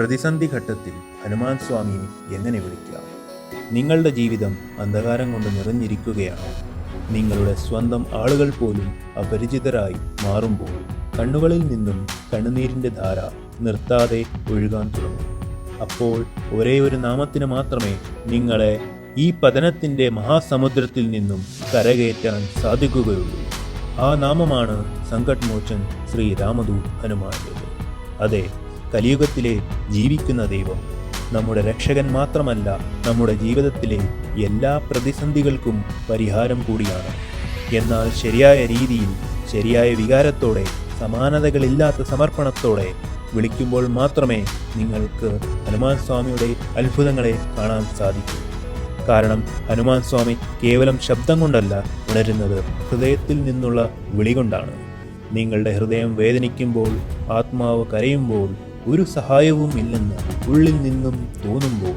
പ്രതിസന്ധി ഘട്ടത്തിൽ ഹനുമാൻ സ്വാമിയെ എങ്ങനെ വിളിക്കാം? നിങ്ങളുടെ ജീവിതം അന്ധകാരം കൊണ്ട് നിറഞ്ഞിരിക്കുകയാണ്. നിങ്ങളുടെ സ്വന്തം ആളുകൾ പോലും അപരിചിതരായി മാറുമ്പോൾ കണ്ണുകളിൽ നിന്നും കണ്ണുനീരിന്റെ ധാര നിർത്താതെ ഒഴുകാൻ തുടങ്ങും. അപ്പോൾ ഒരേ ഒരു നാമത്തിന് മാത്രമേ നിങ്ങളെ ഈ പതനത്തിന്റെ മഹാസമുദ്രത്തിൽ നിന്നും കരകയറ്റാൻ സാധിക്കുകയുള്ളൂ. ആ നാമമാണ് സങ്കട്മോചൻ ശ്രീ രാമദൂത് ഹനുമാന്റെ അതെ കലിയുഗത്തിലെ ജീവിക്കുന്ന ദൈവം നമ്മുടെ രക്ഷകൻ മാത്രമല്ല നമ്മുടെ ജീവിതത്തിലെ എല്ലാ പ്രതിസന്ധികൾക്കും പരിഹാരം കൂടിയാണ്. എന്നാൽ ശരിയായ രീതിയിൽ ശരിയായ വികാരത്തോടെ സമാനതകളില്ലാത്ത സമർപ്പണത്തോടെ വിളിക്കുമ്പോൾ മാത്രമേ നിങ്ങൾക്ക് ഹനുമാൻ സ്വാമിയുടെ അത്ഭുതങ്ങളെ കാണാൻ സാധിക്കൂ. കാരണം ഹനുമാൻ സ്വാമി കേവലം ശബ്ദം കൊണ്ടല്ല ഉണരുന്നത് ഹൃദയത്തിൽ നിന്നുള്ള വിളി കൊണ്ടാണ്. നിങ്ങളുടെ ഹൃദയം വേദനിക്കുമ്പോൾ ആത്മാവ് കരയുമ്പോൾ ഒരു സഹായവും ഇല്ലെന്ന് ഉള്ളിൽ നിന്നും തോന്നുമ്പോൾ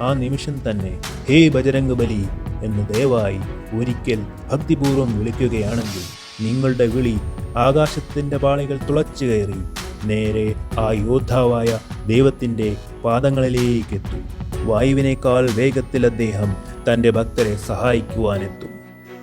ആ നിമിഷം തന്നെ ഹേ ബജരംഗബലി എന്ന് ദയവായി ഒരിക്കൽ ഭക്തിപൂർവം വിളിക്കുകയാണെങ്കിൽ നിങ്ങളുടെ വിളി ആകാശത്തിന്റെ പാളികൾ തുളച്ചു കയറി നേരെ ആ യോദ്ധാവായ ദൈവത്തിന്റെ പാദങ്ങളിലേക്കെത്തും വായുവിനേക്കാൾ വേഗത്തിൽ അദ്ദേഹം തന്റെ ഭക്തരെ സഹായിക്കുവാനെത്തും.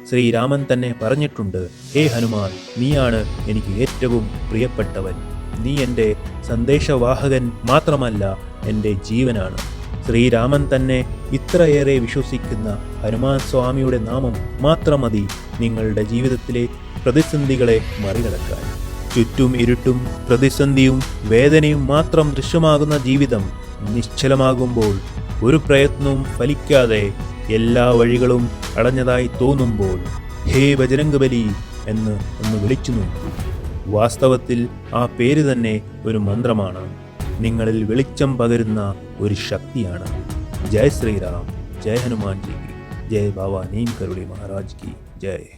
ശ്രീരാമൻ തന്നെ പറഞ്ഞിട്ടുണ്ട് ഹേ ഹനുമാൻ നീയാണ് എനിക്ക് ഏറ്റവും പ്രിയപ്പെട്ടവൻ. നീ എന്റെ സന്ദേശവാഹകൻ മാത്രമല്ല എന്റെ ജീവനാണ്. ശ്രീരാമൻ തന്നെ ഇത്രയേറെ വിശ്വസിക്കുന്ന ഹനുമാൻ സ്വാമിയുടെ നാമം മാത്രം മതി നിങ്ങളുടെ ജീവിതത്തിലെ പ്രതിസന്ധികളെ മറികടക്കാൻ. ചുറ്റും ഇരുട്ടും പ്രതിസന്ധിയും വേദനയും മാത്രം ദൃശ്യമാകുന്ന ജീവിതം നിശ്ചലമാകുമ്പോൾ ഒരു പ്രയത്നവും ഫലിക്കാതെ എല്ലാ വഴികളും അടഞ്ഞതായി തോന്നുമ്പോൾ ഹേ ബജരംഗബലി എന്ന് ഒന്ന് വിളിച്ചു നോക്കൂ. വാസ്തവത്തിൽ ആ പേര് തന്നെ ഒരു മന്ത്രമാണ്. നിങ്ങളിൽ വെളിച്ചം പകരുന്ന ഒരു ശക്തിയാണ്. ജയ് ശ്രീറാം ജയ് ഹനുമാൻ ജി. ജയ് ബാബ നീം കരുളി മഹാരാജ് കി. ജയ്.